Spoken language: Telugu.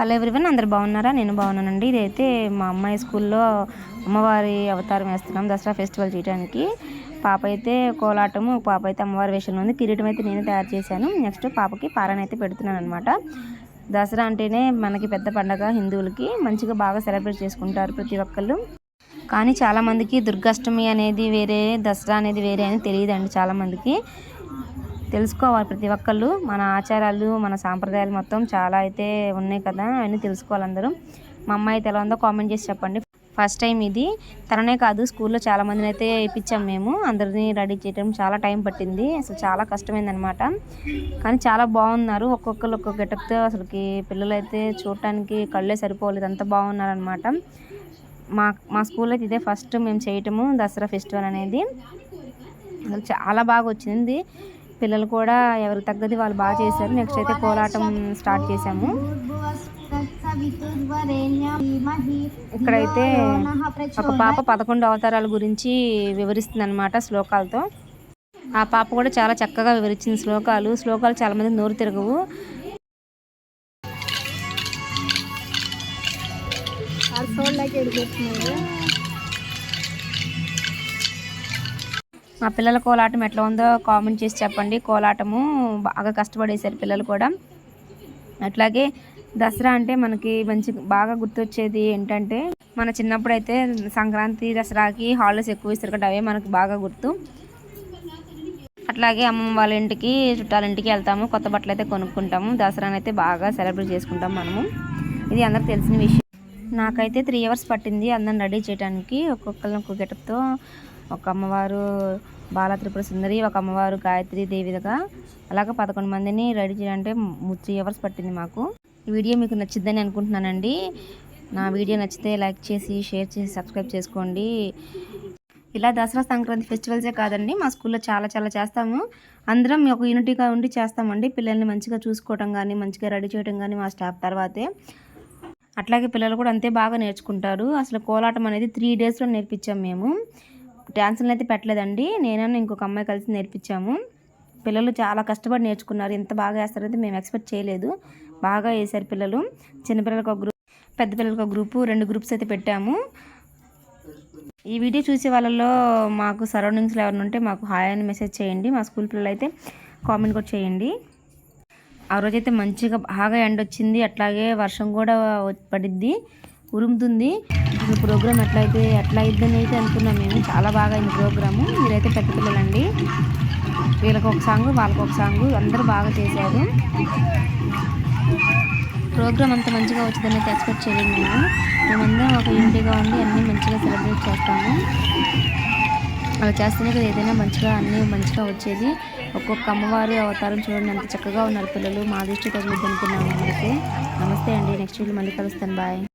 హలో ఎవ్రీవన్ అందరు బాగున్నారా? నేను బాగున్నానండి. ఇదైతే మా అమ్మాయి స్కూల్లో అమ్మవారి అవతారం వేస్తున్నాం దసరా ఫెస్టివల్ చేయడానికి. పాప అయితే కోలాటము పాప అయితే అమ్మవారి వేషంలో ఉంది. కిరీటం అయితే నేను తయారు చేశాను. నెక్స్ట్ పాపకి పారాయణ అయితే పెడుతున్నాను అనమాట దసరా అంటేనే మనకి పెద్ద పండగ హిందువులకి. మంచిగా బాగా సెలబ్రేట్ చేసుకుంటారు ప్రతి ఒక్కళ్ళు. కానీ చాలామందికి దుర్గాష్టమి అనేది వేరే దసరా అనేది వేరే అని తెలియదండి చాలామందికి. తెలుసుకోవాలి ప్రతి ఒక్కళ్ళు. మన ఆచారాలు మన సాంప్రదాయాలు మొత్తం చాలా అయితే ఉన్నాయి కదా అవన్నీ తెలుసుకోవాలి అందరూ. మా అమ్మాయి అయితే ఎలా ఉందో కామెంట్ చేసి చెప్పండి. ఫస్ట్ టైం ఇది. తననే కాదు స్కూల్లో చాలా మందిని అయితే ఇప్పించాం మేము. అందరినీ రెడీ చేయడం చాలా టైం పట్టింది. అసలు చాలా కష్టమైందనమాట కానీ చాలా బాగున్నారు. ఒక్కొక్కరు ఒక్కొక్క గెటప్తో అసలుకి పిల్లలు అయితే చూడటానికి కళ్ళే సరిపోలేదు. అంత బాగున్నారనమాట మా మా స్కూల్లో అయితే ఇదే ఫస్ట్ మేము చేయటము దసరా ఫెస్టివల్ అనేది. అసలు చాలా బాగా వచ్చింది. పిల్లలు కూడా ఎవరికి తగ్గది వాళ్ళు బాగా చేశారు. నెక్స్ట్ అయితే కోలాటం స్టార్ట్ చేశాము. ఇక్కడైతే ఒక పాప పదకొండు అవతారాల గురించి వివరిస్తుంది అనమాట శ్లోకాలతో. ఆ పాప కూడా చాలా చక్కగా వివరించింది శ్లోకాలు. శ్లోకాలు చాలా మంది నోరు తిరగవు. మా పిల్లల కోలాటం ఎట్లా ఉందో కామెంట్ చేసి చెప్పండి. కోలాటము బాగా కష్టపడేశారు పిల్లలు కూడా. అట్లాగే దసరా అంటే మనకి మంచి బాగా గుర్తొచ్చేది ఏంటంటే మన చిన్నప్పుడు అయితే సంక్రాంతి దసరాకి హాలిడేస్ ఎక్కువ ఇస్తారు కదా అవే మనకు బాగా గుర్తు. అట్లాగే అమ్మమ్మ వాళ్ళ ఇంటికి చుట్టాల ఇంటికి వెళ్తాము కొత్త బట్టలు అయితే కొనుక్కుంటాము దసరాని అయితే బాగా సెలబ్రేట్ చేసుకుంటాం మనము. ఇది అందరికి తెలిసిన విషయం. నాకైతే త్రీ అవర్స్ పట్టింది. అందరిని రెడీ చేయడానికి ఒక్కొక్కరిని ఒక్కొక్క గెటప్తో. ఒక అమ్మవారు బాల త్రిపుర సుందరి ఒక అమ్మవారు గాయత్రి దేవిగా అలాగే పదకొండు మందిని రెడీ చేయాలంటే త్రీ అవర్స్ పట్టింది మాకు. ఈ వీడియో మీకు నచ్చిద్దని అనుకుంటున్నానండి. నా వీడియో నచ్చితే లైక్ చేసి షేర్ చేసి సబ్స్క్రైబ్ చేసుకోండి. ఇలా దసరా సంక్రాంతి ఫెస్టివల్సే కాదండి మా స్కూల్లో చాలా చాలా చేస్తాము. అందరం ఒక యూనిటీగా ఉండి చేస్తామండి. పిల్లల్ని మంచిగా చూసుకోవటం కానీ మంచిగా రెడీ చేయడం కానీ మా స్టాఫ్ తర్వాతే. అట్లాగే పిల్లలు కూడా అంతే బాగా నేర్చుకుంటారు. అసలు కోలాటం అనేది త్రీ డేస్లో నేర్పించాం మేము. డ్యాన్సులను అయితే పెట్టలేదండి. నేనన్నా ఇంకొక అమ్మాయి కలిసి నేర్పించాము. పిల్లలు చాలా కష్టపడి నేర్చుకున్నారు. ఎంత బాగా వేస్తారైతే మేము ఎక్స్పెక్ట్ చేయలేదు. బాగా వేశారు పిల్లలు. చిన్నపిల్లలకు ఒక గ్రూప్ పెద్ద పిల్లలకు ఒక గ్రూపు రెండు గ్రూప్స్ అయితే పెట్టాము. ఈ వీడియో చూసే వాళ్ళలో మాకు సరౌండింగ్స్లో ఎవరైనా ఉంటే మాకు హాయ్ అని మెసేజ్ చేయండి. మా స్కూల్ పిల్లలు అయితే కామెంట్ కూడా చేయండి. ఆ రోజైతే మంచిగా బాగా ఎండ వచ్చింది అట్లాగే వర్షం కూడా పడిద్ది ఉరుముతుంది. ఈ ప్రోగ్రామ్ ఎట్లయితే ఎట్లా అయిద్దని అయితే అనుకున్నాం మేము. చాలా బాగా అయింది ప్రోగ్రాము మీరైతే పెద్ద పిల్లలండి. వీళ్ళకి ఒక సాంగ్ వాళ్ళకి ఒక సాంగ్. అందరూ బాగా చేశారు. ప్రోగ్రామ్ అంత మంచిగా వచ్చిందని అయితే ఎక్స్పెక్ట్ చేయలేదు మేము. మేమందరం ఒక యూనిటీగా ఉండి అన్నీ మంచిగా సెలబ్రేట్ చేస్తాము. అలా చేస్తేనే కదా ఏదైనా మంచిగా అన్నీ మంచిగా వచ్చేది. ఒక్కొక్క అమ్మవారి అవతారం చూడండి ఎంత చక్కగా ఉన్నారు పిల్లలు. మా దృష్టి తగిలిద్ది అనుకున్నాను. అయితే నమస్తే అండి. నెక్స్ట్ వీళ్ళు మళ్ళీ కలుస్తాను. బాయ్